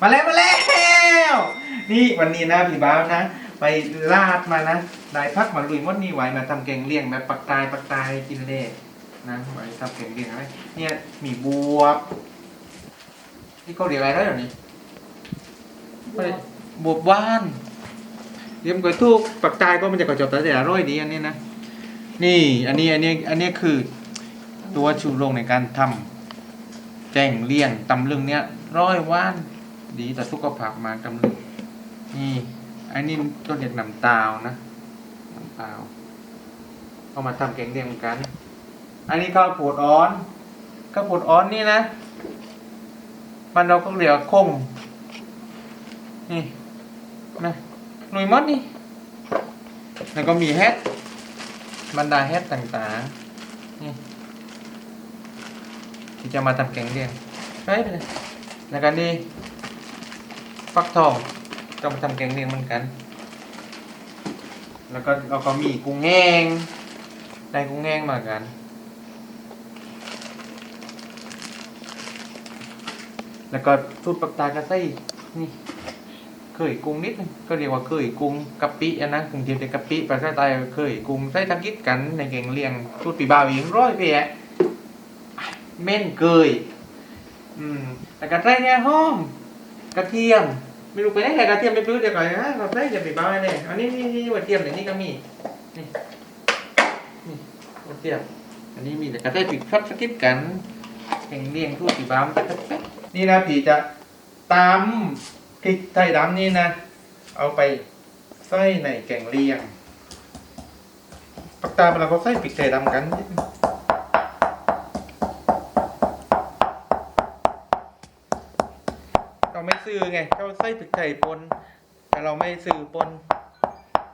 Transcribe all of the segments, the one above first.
มาแล้วมาแล้วนี่วันนี้นะพี่บ้าวนะ ไปลาดมานะได้พักมาลุยมดนี่ไว้มาทำแกงเลี่ยงแบบปักตายปักตายกินเล่นะไว้ทำแกงเลี่ยงอะไรเนี่ยมีบวบนี่เขาเรียกอะไรได้หรอนี่บวบว่านเรียมก๋วยทุกปักตายก็มันจะกระจบแต่อร่อยดีอันนี้นะนี่อันนี้อันนี้อันนี้คือตัวชูโรงในการทำแกงเลี่ยงตำลึงเนี้ยร้อยว่าน ดีแต่อสุขภาพมากำลึงนี่อันนี้ต้นเรียกน้ำตาลนะน้ำตาลเอามาทำแกงเลี่ยงเหมือนกัน อันนี้ข้าวโพดอ่อนข้าวโพดอ่อนนี่นะมันเราก็เรียกว่าคงนี่นะหน่วยมดนี่แล้วก็มีแฮทบรรดาแฮทต่างๆนี่ที่จะมาทำแกงเลี่ยงไปเลยแล้วกันดี ฟักทองก็มาทำแกงเลียงเหมือนกัน แล้วก็เราก็มีกุ้งแห้งได้กุ้งแห้งมากัน แล้วก็สูตรปักตากระไส้นี่เคยกุ้งนิดนึงก็เรียกว่าเคยกุ้งกะปิอะนะกรุงเทพเป็นกะปิภาษาใต้เคยกุ้งใส่ทังกิดกันในแกงเลียงสูตรปีบ่าวเองร้อยเปียเม่นเกยอืมแต่กระไทยเนี่ยหอมกระเทียม ไม่รู้ไปไหนแต่กระเทียมไปซื้อเดี๋ยวก่อนนะกระไทยจะไปบ้าเนี่ยอันนี้นี่นี่กระเทียมเดี๋ยวนี้ก็มีนี่นี่กระเทียมอันนี้มีแต่กระไทยปิดฟัดสกิปกันแข่งเลี่ยงทู่สีบ้ามแต่แป๊บนี่นะผีจะตำพริกไทยดำนี่นะ เอาไปใส่ในแกงเลี่ยงปักตามเราก็ใส่พริกไทยดำกัน ใส่พริกไทยปนแต่เราไม่ซื้อปน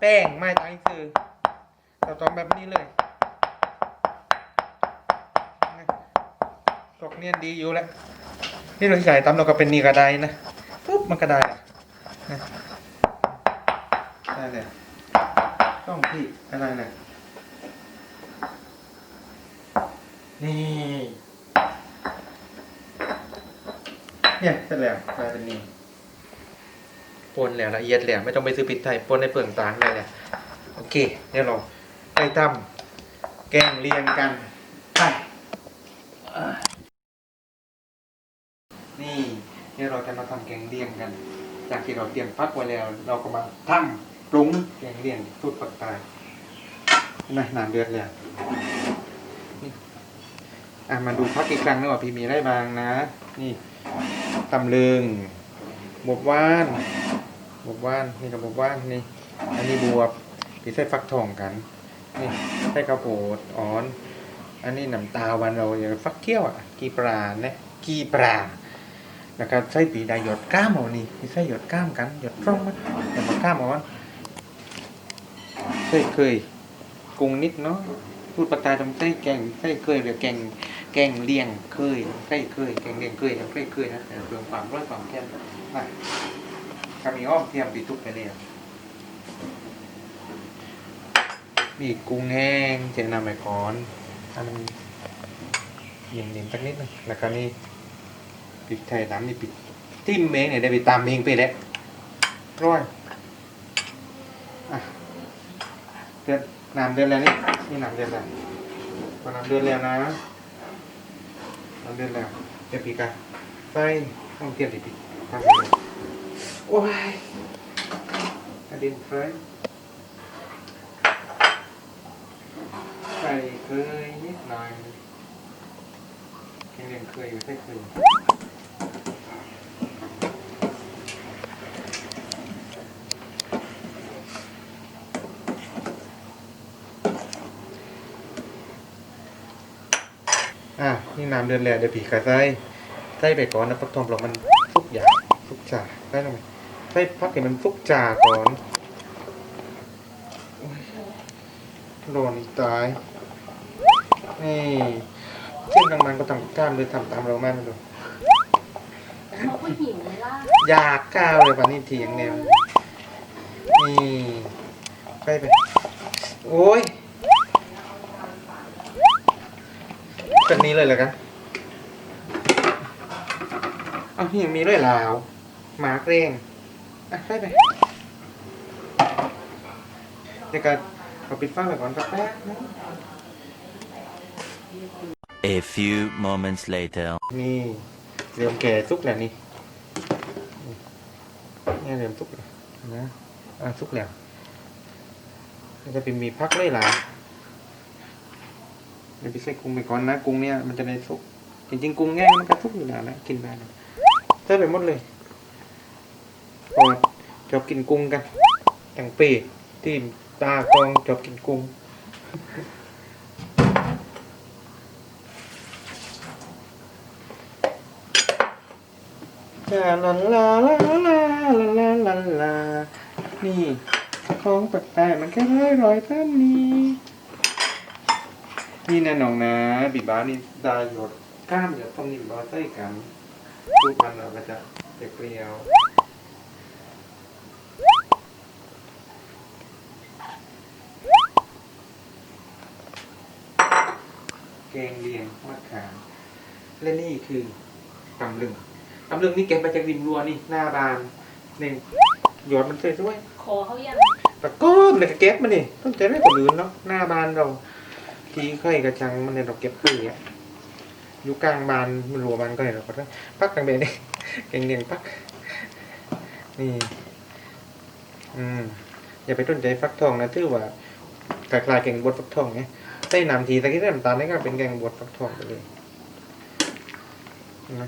แป้งไม่ตั้งซื้อเราต้องแบบนี้เลยตกเนียนดีอยู่แล้วนี่เราใส่ตำเราก็เป็นนี่ก็ได้นะปุ๊บมันก็ไดอะนะได้เลยต้องพี่ก็ได้เลยนี่ เนี่ยเสร็จแล้วกลายเป็นนี่ ปนแล้วละเอียดแล้วไม่ต้องไปซื้อพริกไทยปนในเปลืองตาลเลยแหละโอเคเดี๋ยวเราไปทำแกงเลียงกันไปอ่นี่เดี๋ยวเราจะมาทำแกงเลียงกัน จากที่เราเตรียมพักไว้แล้ว เราก็มาทำปรุงแกงเลียงสูตรปักตายนะน้ำเดือดแล้วอะมาดูพักอีกครั้งนะว่าพี่มีไรบางนะ นี่ตำลึงบวบว่าน บวบว่านนี่กับบวบว่านนี่ อันนี้บวบที่ใส่ฟักทองกัน นี่ใส่ข้าวโพดอ่อน อันนี้น้ำตาวันเราอย่างฟักเกี้ยวอะ กีปลาเนี่ยกีปลาแล้วก็ใส่ปีด้หยดก้ามเอานี่ที่ใส่หยดก้ามกันหยดตรงมันแต่มาก้ามเอาวันใส่เคยกุ้งนิดเนาะพูดปาตายทำใส่แกงใส่เคยหรือแกงแกงเลียงเคยใกล้เคยแกงเลียงเคยนะใกล้เคยนะเพิ่มความร้อยความเข้มนะ ถ้ามีอ้อมเทียมปีทุกไปเลยอะมีกุ้งแห้งเจนำไปก่อนอันนี้เย็นเย็นๆสักนิดนึงแล้วก็นี่ปิดไทยน้ำนี่ปิดทิมเองเนี่ยได้ไปตามเองไปแล้วร้อยอะเดือดน้ำเดือดแล้วนี่นี่น้ำเดือดแล้วพอน้ำเดือดแล้วนะเราเดินแล้วเดี๋ยวพี่กันไปห้องเทียมดิพี่ทำไปเลย โอ้ยกระเด็นไฟใส่เคยนิดหน่อยยังเรียนเคยอยู่ใส่เคยอะนี่น้ำเดือนแล้วเดี๋ยวพี่กะใส่ใส่ไปก่อนนะปักทองเรามันฟุกอย่างฟุกจ่าได้หรือไม่ ใส่พักให้มันฟุกจ่าก่อนโอ้ยร้อนตาย นี่เช่นกลางมันก็ทำกล้ามเลยทำตามเราแม่มาดูเขาผู้หญิงไหมล่ะอยากก้าวเลยป่ะนี่เถียงแนวนี่ไปไป โอ้ยแบบนี้เลยเหรอกันเอานี่ยังมีด้วยลาวหมาเกรง อะใช่ไปเดี๋ยวก็ขอปิดฟังไปก่อนสักแป๊บนึง A few moments later. นี่เริ่มแก่สุกแล้วนี่นี่เริ่มสุกแล้วนะอะสุกแล้วมันจะเป็นมีพักเลยหลายเดี๋ยวไปใส่กุ้งไปก่อนนะกุ้งเนี่ยมันจะได้สุกจริงๆกุ้งแง่มันก็สุกอยู่แล้วนะกินได้นะใส่ไปหมดเลยเพอ ชอบกินกุ้งกันอย่างปีที่ตากองชอบกินกุ้งลาลาลาลาลาลาลาลานี่ของแปลกๆมันแค่ร้อยร้อยท่านนี้นี่นะน้องนะบีบ้านี่ดาหยดกล้ามหยดตรงนี้บีบ้าใส่กันรูปมันเราก็จะเปรี้ยว แกงเลียงมะขาม และนี่คือตำลึงตำลึงนี่เก็บมาจากริมรั้วนี่หน้าบานนี่หยอดมันสวยคอเขายังๆแต่ก้อนเลยก็เก็บมานี่ต้องใจไม่กว่าอื่นเนาะหน้าบานเราทีเคยกระชังมันเนี่ยเราเก็บปี้อะอยู่กลางบานมันรัวบานก็เห็นเราก็ต้องปักกลางเบนนี่เก่งเลียงปักนี่อืมอย่าไปต้นใจฟักทองนะถือว่าคลายๆแกงบดฟักทองไง ใส่น้ำทีตะกี้ใส่น้ำตาลนี่ก็เป็นแกงบดฟักทองไปเลยนะ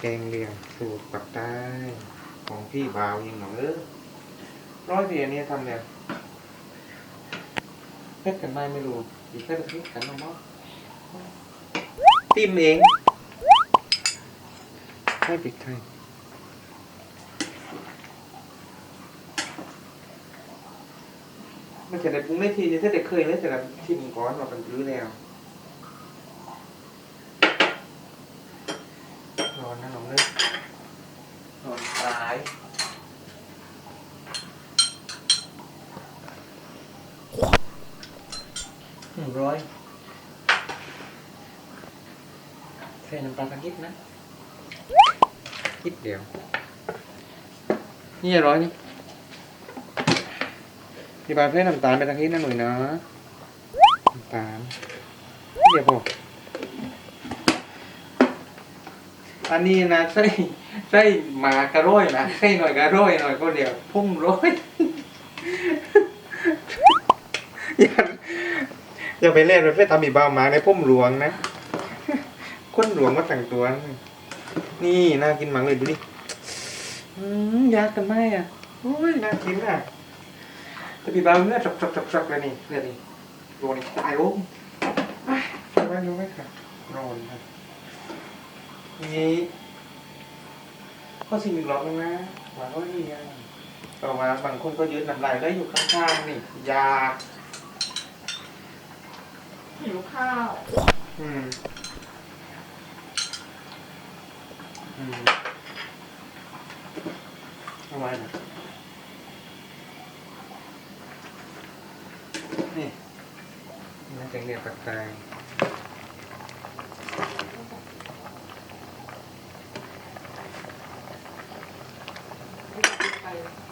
แกงเลียงสูตรปักใต้ของพี่บาวยังหนอเออร้อยเสียนี้ทำเนี่ยเพ็ดกันไหมไม่รู้อีกแค่ตะกี้กันเนาะติ้มเองให้ปิดไทย มันจะได้ปรุงได้ทีนี่ถ้าเด็กเคยเลยแต่ละทีมก้อนเราเป็นรื้อแล้วนอนนะน้องเล็กนอนตายหนึ่งร้อยใส่น้ำปลาสักนิดนะนิดเดียว นี่ร้อยนี่ พี่บาลใส่น้ำตาลไปสักนิดนะหน่อยนะน้ำตาลเดี๋ยวพออันนี้นะใส่ใส่หมากระโร้อยนะใส่หน่อยกระโร้อยหน่อยก็เดียวพุ่งร้อยอย่าอย่าไปเล่นไปทำอีบ้าหมาในพุ่มหลวงนะคนหลวงก็แต่งตัวนะนี่น่ากินมังเลยดูดิอืมยากกันไหมอะโอ้ยน่ากินอะ แต่พี่บ้าเนื้อสับๆๆๆเลยนี่เนื้อนี่โดนนี่ตายโอ้ยไปบ้านรู้ไหมครับนอนครับนี่ข้อสิ่งหนึ่งล็อกนะว่าก็นี่ไงต่อมาบางคนก็ยืนน้ำลายได้อยู่ข้างๆนี่ยาหิวข้าว อืม อืมเอาไว้นะ ปัจจัยไป